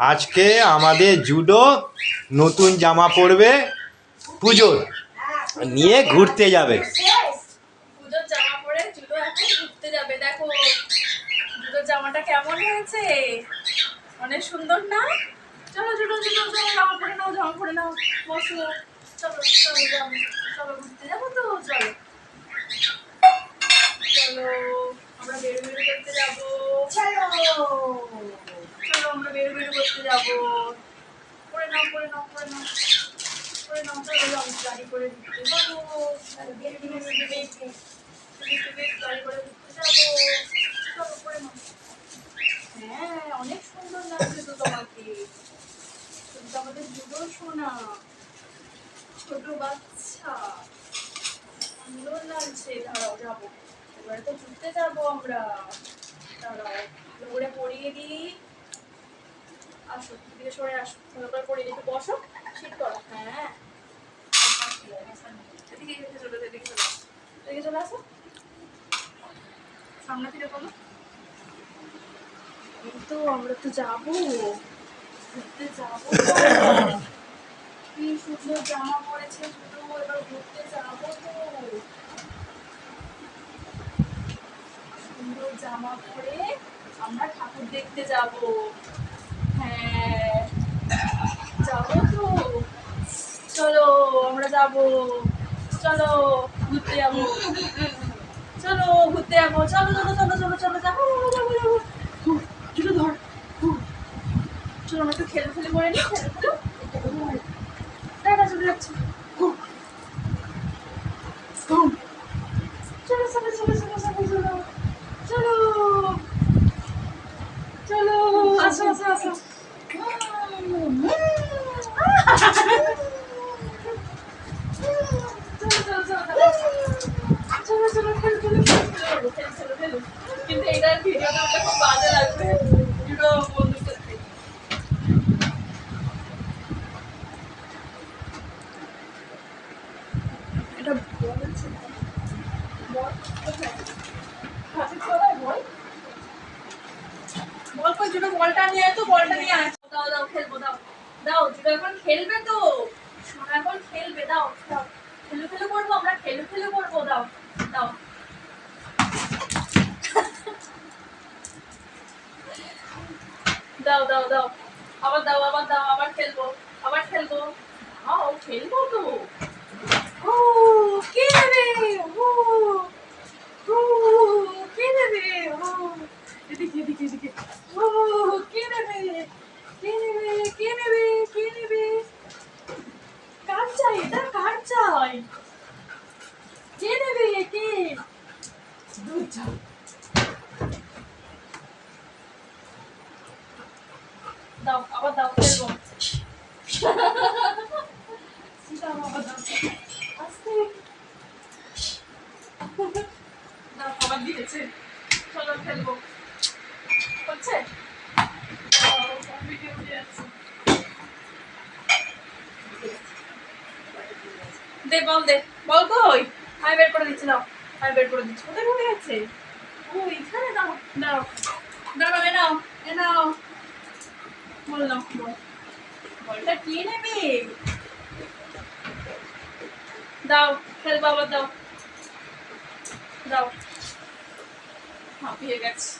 আজকে আমাদের জুডো নতুন জামা পরবে পুজোর নিয়ে ঘুরতে যাবে। জামাটা কেমন হয়েছে? অনেক সুন্দর না? চলো জামা পরে নাও, জামা পরে নাও। চলো আমরা বেরো বেরো করতে যাব। চলো। বেরো করতে যাব করে নাও করে নাও করে নাও করে নাও যাও গাড়ি করে ঘুরতে যাব বেরো গাড়ি করে ঘুরতে যাব। চলো, করে নাও। হ্যাঁ অনেক সুন্দর লাগছে তো তুমি তো আমাদের দুটো সোনা। ছোট বাচ্চা। সুন্দর লাগছে। দাঁড়াও, যাব। এবারে তো ঘুরতে যাব আমরা। দাঁড়াও পরিয়ে দিই। আসো দিকে সরে আসো ভালো করে একটু বসো শীত করো। হ্যাঁ। এদিকে চলে আসো, সামনে বলো। তো আমরা তো যাব। ঘুরতে যাব। কি সুন্দর জামা পরেছে ছোট এবার ঘুরতে যাব তো। সুন্দর জামা পরে আমরা ঠাকুর দেখতে যাব। যাব তো। চলো, আমরা যাব। চলো, ঘুরতে যাব। চলো, ঘুরতে যাব। চলো চলো চলো চলো চলো, যাব যাব যাব চলো ধর। চলো, আমরা একটু খেলে ফেলে করে নিই ফেলে চলে যাচ্ছে। চলো চলো চলো চলো চলো চলো। চলো। চলো, আসো আসো আসো চলো চলো চলো চলো চলো খেলো খেলো খেলো খেলো খেলো খেলো কিন্তু এটার ভিডিওটা আমাকে খুব বাজে লাগবে দুটো বন্ধুর সাথে এটা বলছে বল কোথায় হাসি কোথায় বল বল কই জুটো বলটা নিয়ে তো, বলটা নিয়ে দাও দাও, খেলব, দাও। দাও জুটো এখন খেলবে তো। সোনা এখন খেলবে দাও। খেলু খেলু করব আমরা, খেলু খেলু করব, দাও দাও। দাও দাও দাও। আবার দাও আবার দাও, আবার খেলব আবার খেলব। দাও খেলব তো। ও কে নেবে? ও ও কে নেবে? ও এদিকে এদিকে এদিকে। ও কে নেবে? কে নেবে? কে নেবে? কে নেবে? কার চাই? এটা কার চাই কে নেবে কে দূর যাও বল বের করে দিচ্ছি নাও। বের করে দিচ্ছি। কোথায় গেছে? দাও দাও। দাঁড়াও এ নাও এ নাও বল নাও বল বলটা কে নেবে দাও খেলব বাবা দাও। দাও। হাঁপিয়ে গেছে।